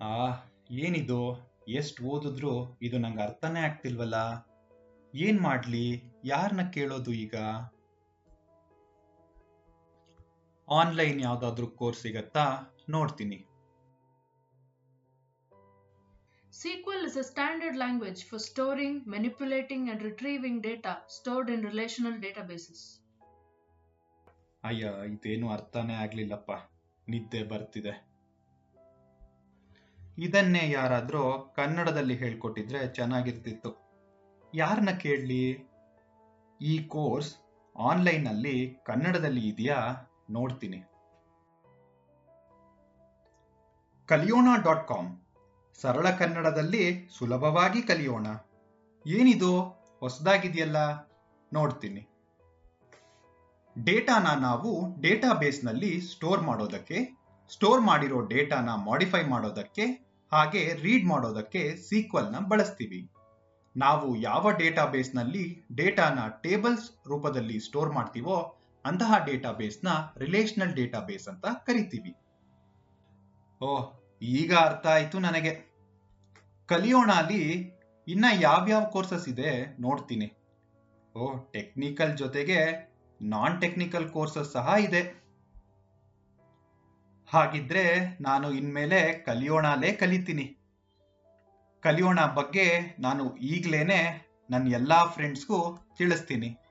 ಆ ಏನಿದು ಎಷ್ಟು ಓದಿದ್ರು ಇದು ನಂಗೆ ಅರ್ಥನೇ ಆಗ್ತಿಲ್ವಲ್ಲ ಏನ್ ಮಾಡ್ಲಿ ಯಾರನ್ನ ಕೇಳೋದು ಈಗ ಆನ್ಲೈನ್ ಯಾವ್ದಾದ್ರು ಕೋರ್ಸ್ ಸಿಗತ್ತಾ ನೋಡ್ತೀನಿ SQL is a standard language for storing, manipulating, and retrieving data stored in relational databases. ಅಯ್ಯ ಇದೇನು ಅರ್ಥನೇ ಆಗ್ಲಿಲ್ಲಪ್ಪ ನಿದ್ದೆ ಬರ್ತಿದೆ ಇದನ್ನೇ ಯಾರಾದ್ರೂ ಕನ್ನಡದಲ್ಲಿ ಹೇಳ್ಕೊಟ್ಟಿದ್ರೆ ಚೆನ್ನಾಗಿರ್ತಿತ್ತು. ಯಾರನ್ನ ಕೇಳಲಿ? ಈ ಕೋರ್ಸ್ ಆನ್ಲೈನ್ ಅಲ್ಲಿ ಕನ್ನಡದಲ್ಲಿ ಇದೆಯಾ? ನೋಡ್ತೀನಿ. ಕಲಿಯೋಣ ಡಾಟ್ ಕಾಮ್. ಸರಳ ಕನ್ನಡದಲ್ಲಿ ಸುಲಭವಾಗಿ ಕಲಿಯೋಣ. ಏನಿದು? ಹೊಸದಾಗಿದೆಯಲ್ಲ? ನೋಡ್ತೀನಿ. ಡೇಟಾನ ನಾವು ಡೇಟಾಬೇಸ್ನಲ್ಲಿ ಸ್ಟೋರ್ ಮಾಡೋದಕ್ಕೆ, ಸ್ಟೋರ್ ಮಾಡಿರೋ ಡೇಟಾನ ಮಾಡಿಫೈ ಮಾಡೋದಕ್ಕೆ ಹಾಗೆ ರೀಡ್ ಮಾಡೋದಕ್ಕೆ ಸೀಕ್ವಲ್ನ ಬಳಸ್ತೀವಿ. ನಾವು ಯಾವ ಡೇಟಾಬೇಸ್ನಲ್ಲಿ ಡೇಟಾನ ಟೇಬಲ್ಸ್ ರೂಪದಲ್ಲಿ ಸ್ಟೋರ್ ಮಾಡ್ತೀವೋ ಅಂತಹ ಡೇಟಾಬೇಸ್ನ ರಿಲೇಷನಲ್ ಡೇಟಾಬೇಸ್ ಅಂತ ಕರಿತೀವಿ. ಓಹ್, ಈಗ ಅರ್ಥ ಆಯ್ತು ನನಗೆ. ಕಲಿಯೋಣ ಅಲ್ಲಿ ಇನ್ನ ಯಾವ್ಯಾವ ಕೋರ್ಸಸ್ ಇದೆ ನೋಡ್ತೀನಿ. ಓ ಟೆಕ್ನಿಕಲ್ ಜೊತೆಗೆ ನಾನ್ ಟೆಕ್ನಿಕಲ್ ಕೋರ್ಸಸ್ ಸಹ ಇದೆ. ಹಾಗಿದ್ರೆ ನಾನು ಇನ್ಮೇಲೆ ಕಲಿಯೋಣಲೇ ಕಲಿತೀನಿ. ಕಲಿಯೋಣ ಬಗ್ಗೆ ನಾನು ಈಗ್ಲೇನೆ ನನ್ನ ಎಲ್ಲಾ ಫ್ರೆಂಡ್ಸ್ಗೂ ತಿಳಿಸ್ತೀನಿ.